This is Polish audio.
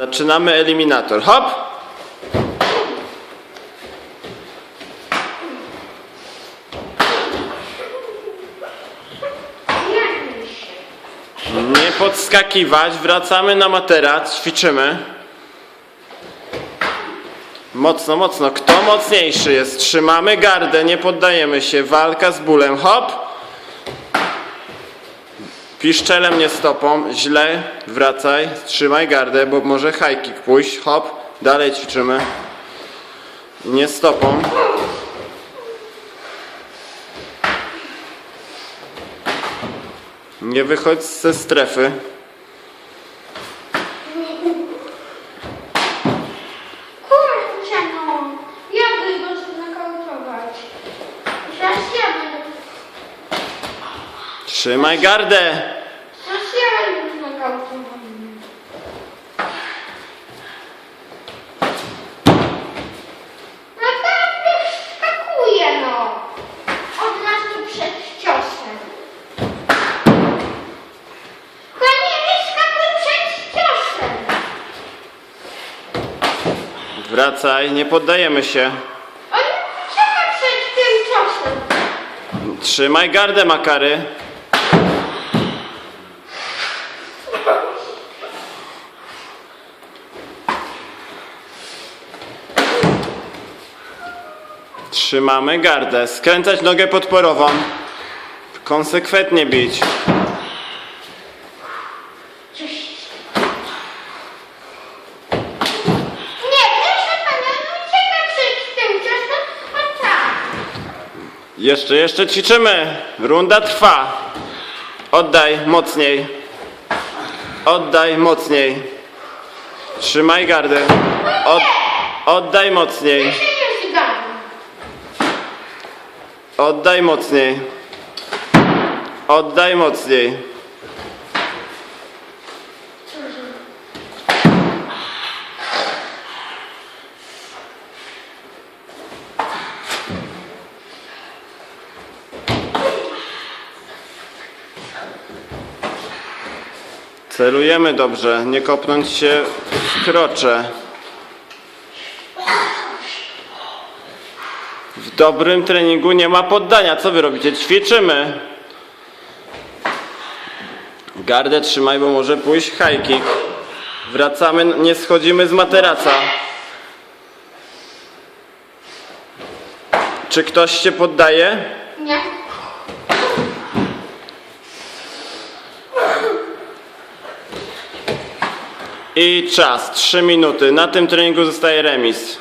Zaczynamy eliminator. Hop! Nie podskakiwać, wracamy na materac, ćwiczymy. Mocno, mocno. Kto mocniejszy jest? Trzymamy gardę, nie poddajemy się. Walka z bólem. Hop! Piszczelem, nie stopą. Źle. Wracaj. Trzymaj gardę, bo może high kick pójść. Hop. Dalej ćwiczymy. Nie stopą. Nie wychodź ze strefy. Kurczę no, ja bym go znakautować. Teraz ja będę, Trzymaj gardę. teraz ja będę znakautowany. No tak wyskakuje no. Od razu przed ciosem. No nie wyskakuj przed ciosem. Wracaj, nie poddajemy się. Czeka przed tym ciosem. Trzymaj gardę, Makary. Trzymamy gardę. Skręcać nogę podporową. Konsekwentnie bić. Nie, proszę pana, no czeka przed tym ciosem, a tak. Jeszcze, jeszcze ćwiczymy. Runda trwa. Oddaj mocniej. Oddaj mocniej. Trzymaj gardę. Od, oddaj mocniej. Oddaj mocniej. Oddaj mocniej. Celujemy dobrze, nie kopnąć się w krocze. W dobrym treningu nie ma poddania. Co wy robicie? Ćwiczymy. Gardę trzymaj, bo może pójść high kick. Wracamy, nie schodzimy z materaca. Czy ktoś się poddaje? Nie. I czas, 3 minuty. Na tym treningu zostaje remis.